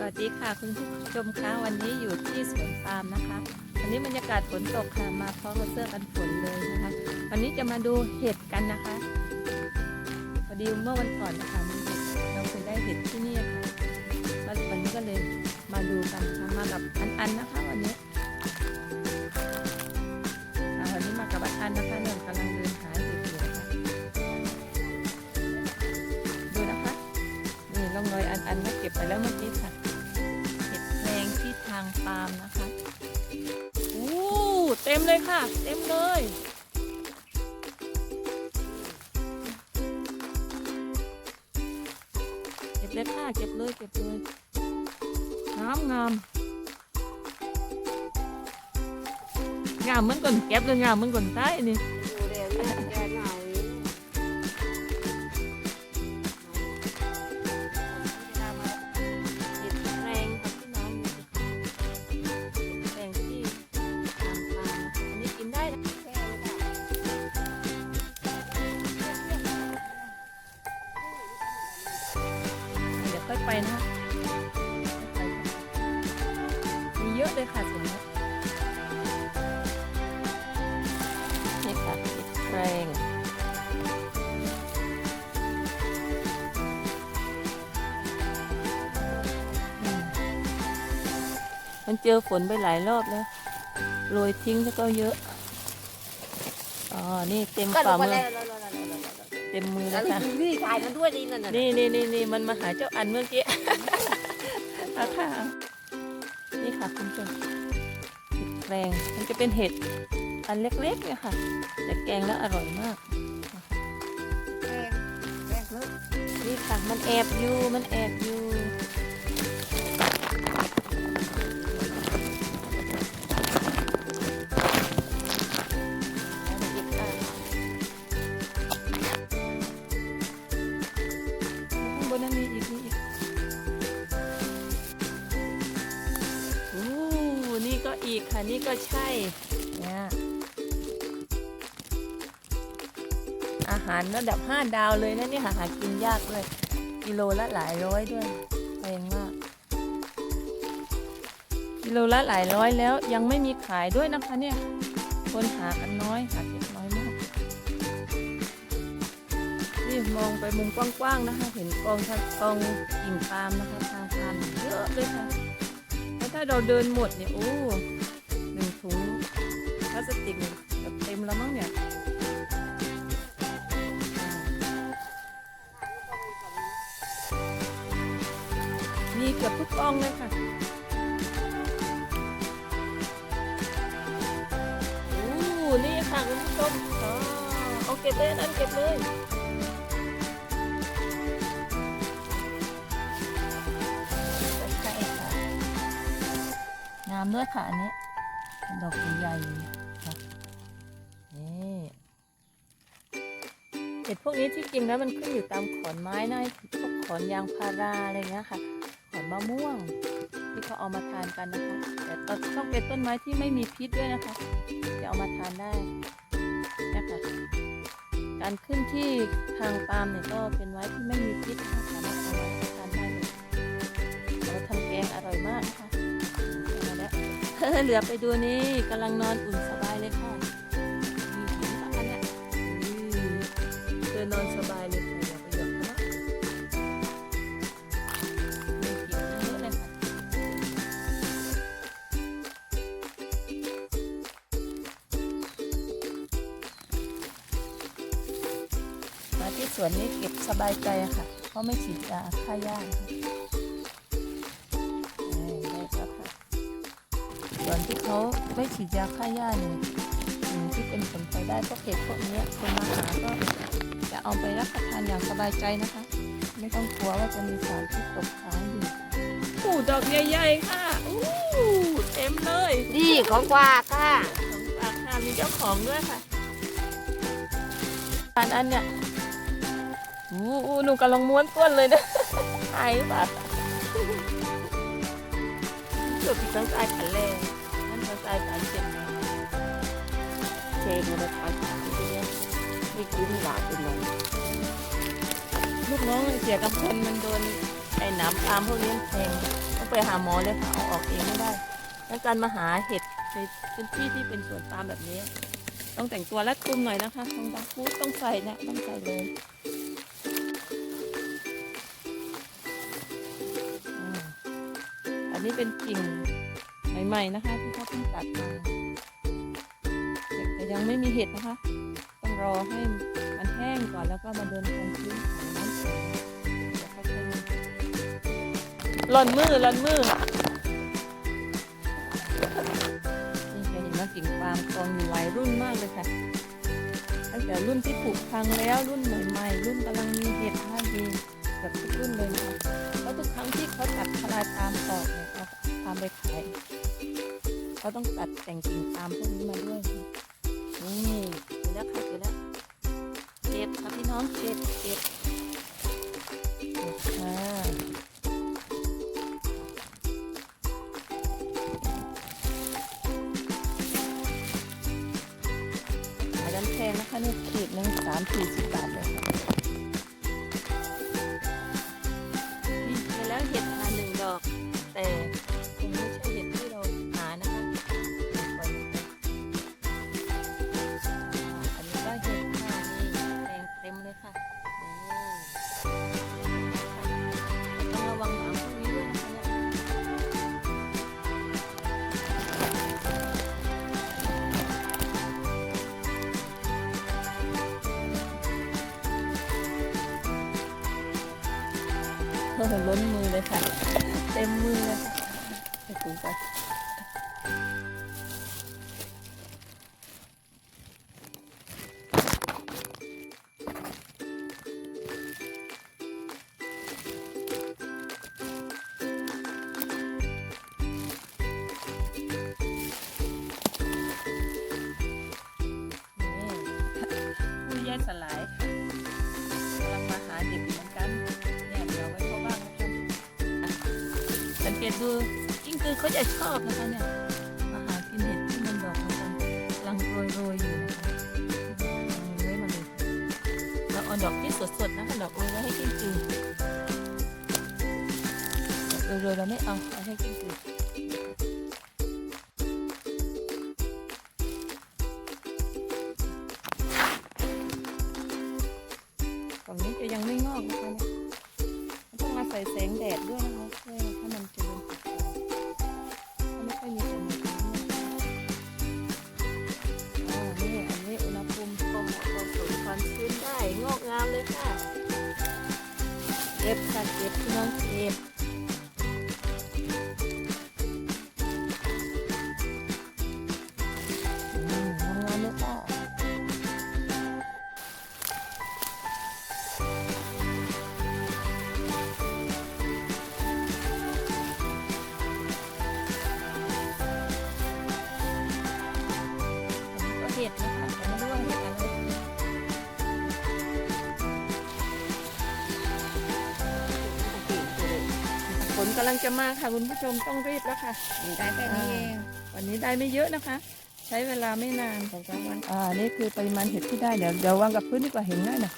สวัสดีค่ะคุณผู้ชมคะวันนี้อยู่ที่สวนปาล์มนะคะ วันนี้บรรยากาศฝนตกค่ะมาพร้อมกับเสื้อกันฝนเลยนะคะ วันนี้จะมาดูเห็ดกันนะคะพอดีเมื่อวันก่อนนะคะมีเห็ดเราเคยได้เห็ดที่นี่ค่ะก็วันนี้ก็เลยมาดูกันค่ะมากับอันอันๆนะคะวันนี้วันนี้มากับอันอันนะคะเนี่ยกำลังเดินหาเห็ดอยู่นะคะดูนะคะนี่ร่องรอยอันอันก็เก็บไปแล้วเมื่อกี้ค่ะางปาล์มนะคะอู้เต็มเลยค่ะ เต็มเลยเก็บเลยค่ะเก็บเลยเก็บเลยงามงามงามเหมือนก่อนเก็บเลยงามเหมือนก่อนใต้นี่ ไปนะคะค่อยไปค่ะมีเยอะเลยค่ะสวนนี้นี่ค่ะเห็ดแรงอืมมันเจอฝนไปหลายรอบแล้ว โรยทิ้งแล้วก็เยอะ อ๋อ นี่เต็มก็ลฝ่างมามือ เต็มมือแล้แล้ววค่ะนี่ถ่ายมันด้วยดีนั่นน่ะนี่นี่นี่นี่มันมาหาเจ้าอันเมื่อกี้เอาค่ะนี่ค่ะคุณผู้ชมเห็ดแกรงมันจะเป็นเห็ดอันเล็กๆเนี่ยค่ะ แต่แกงแล้วอร่อยมากแพงแพงเลยนี่ค่ะมันแอบอยู่มันแอบอยู่ นั่นมีอีกมีอีกโอ้นี่ก็อีกค่ะ นี่ก็ใช่เนี่ยอาหารระดับ 5 ดาวเลยนะเนี่ยค่ะหากินยากเลยกิโลละหลายร้อยด้วยแพงมาก กิโลละหลายร้อยแล้วยังไม่มีขายด้วยนะคะเนี่ย คนหากันน้อยหา มองไปมุมกว้างๆนะคะ เห็นกองทกองกิ่งปาล์มนะคะทางปาล์มเยอะเลยค่ะแล้วถ้าเราเดินหมดเนี่ยโอ้หนึ่งถุงพลาสติกเนี่ยแบบเต็มแล้วมั้งเนี่ยมีเกือบทุกกองเลยค่ะโอ้นี่ค่ะคุณผู้ชมอ๋อเอาเก็บเลยอันนั้นเก็บเลย ด้วยค่ะอันนี้ดอกใหญ่ค่ะนี่เห็ดพวกนี้ที่จริงแล้วมันขึ้นอยู่ตามขอนไม้นะพวกขอนยางพาราอะไรเงี้ยค่ะ ขอนมะม่วงที่เขาเอามาทานกันนะคะ แต่ต้องเป็นต้นไม้ที่ไม่มีพิษด้วยนะคะจะเอามาทานได้นะคะการขึ้นที่ทางปาล์มเนี่ยก็เป็นไม้ที่ไม่มีพิษนะคะสามารถเอามาทานได้เลยเอาทำแกงอร่อยมากนะคะ เหลือไปดูนี่กำลังนอนอุ่นสบายเลยค่ะมีหินปะคะเนี่ยอืมเธอนอนสบายเลยค่ะอย่าไปหยอกเขานะมีกิ่งเยอะเลยค่ะมาที่สวนนี้เก็บสบายใจค่ะ เพราะไม่ฉีดยาฆ่าหญ้าค่ะ ส่วนที่เขาไม่ฉีดยาฆ่าหญ้าเนี่ยสิ่งที่เป็นผลไปได้พวกเห็ดพวกเนี้ยคนมาหาก็จะเอาไปรับประทานอย่างสบายใจนะคะ ไม่ต้องกลัวว่าจะมีสารที่ตกค้างอยู่อู้ดอกใหญ่ๆค่ะอู้เต็มเลยนี่ของกว่าค่ะของฝากค่ะมีเจ้าของด้วยค่ะอันอันเนี่ยอู้อู้หนูกำลังม้วนต้วนเลยนะหายหรือเปล่าเกือบทั้งตายขั นแรงนั่นทั้งตายขันเจ็บเชงมันไปไม่คุ้มหลาเป็นลมลูกน้องมันเสียกับคนมันโดนไอ้หนามปามพวกนี้มันแทงไปหาหมอเลยค่ะเอาออกเองไม่ได้ แล้วการมาหาเห็ดในพื้นที่ที่เป็นสวนปาล์มแบบนี้ ต้องแต่งตัวรัดกุมหน่อยนะคะต้องดักฟูดต้องใส่นะต้องใส่เลยอันนี้เป็นกิ่ง ใหม่ๆนะคะ ที่เขาเพิ่งตัดมาแต่ยังไม่มีเห็ดนะคะ ต้องรอให้มันแห้งก่อนแล้วก็มาเดินตรงพื้นของน้ำฝนหล่นมือหล่นมือนี่จะเห็นว่ากิ่งปาล์มกองอยู่หลายรุ่นมากเลยค่ะตั้งแต่รุ่นที่ผุพังแล้วรุ่นใหม่ๆ รุ่นกำลังมีเห็ดท่าดีแบบทุกรุ่นเลยนะคะแล้วทุกครั้งที่เขาตัดทลายปาล์มออกเนี่ยเอาปาล์มไปขาย เขาต้องตัดแต่งกิ่งปามพวกนี้มาด้วยนี่เห็นแล้วค่ะเห็นแล้วเก็บค่ะพี่น้องเก็บเก็บเก็บค่ะขายกันแพงนะคะนี่ขีดหนึ่งสามสี่สิบบาทเลย ล้นมือเลยค่ะ เต็มมือเลยค่ะไปถุงกัน เกตดูกิ้งกือเขาจะชอบนะคะเนี่ยมาหากินเห็ดที่มันดอกมันกำลังโรยโรยอยู่นะคะเอาไว้มาเลยเราเอาดอกที่สดๆนะคะดอกโรยไว้ให้กิ้งกือดอกโรยๆเราไม่เอาเอาให้กิ้งกือฝั่งนี้จะยังไม่งอกนะคะเนี่ยต้องอาศัยแสงแดดด้วยนะคะ เก็ ฝนกำลังจะมาค่ะคุณผู้ชมต้องรีบแล้วค่ะ ได้แค่นี้เองวันนี้ได้ไม่เยอะนะคะ ใช้เวลาไม่นานสองสามวันอ่านี่คือปริมาณเห็ดที่ได้เดี๋ยวเดี๋ยววางกับพื้นดีกว่าเห็นง่ายหน่อย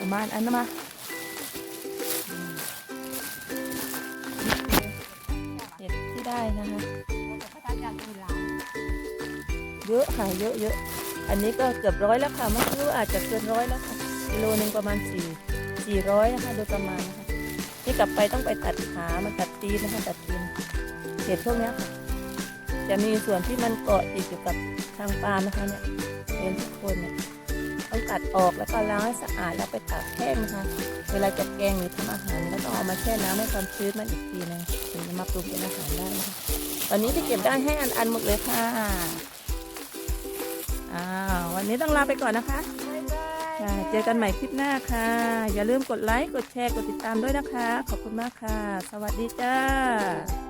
ประมาณอันนั้นมาอืมนี่คือเห็ดที่ได้นะคะเขาทำอย่างอื่นหลายเยอะค่ะเยอะเยอะอันนี้ก็เกือบร้อยแล้วค่ะเมื่อกี้อาจจะเกินร้อยแล้วค่ะกิโลหนึ่งประมาณสี่สี่ร้อยนะคะโดยประมาณนะคะ นี่กลับไปต้องไปตัดขามันตัดตีนนะคะตัดตีนเห็ดพวกนี้ค่ะจะมีส่วนที่มันเกาะติดอยู่กับทางปาล์มนะคะเนี่ยเห็นทุกคนเนี่ยต้องตัดออกแล้วก็ล้างให้สะอาดแล้วไปตากแห้งนะคะ เวลาจะแกงหรือทำอาหารก็ต้องเอามาแช่น้ำให้ความชื้นมันอีกทีนึงถึงจะมาปรุงเป็นอาหารได้นะคะตอนนี้ที่เก็บได้ให้อันอันหมดเลยค่ะอ้าววันนี้ต้องลาไปก่อนนะคะ ค่ะเจอกันใหม่คลิปหน้าค่ะ อย่าลืมกดไลค์ กดแชร์ กดติดตามด้วยนะคะ ขอบคุณมากค่ะ สวัสดีจ้า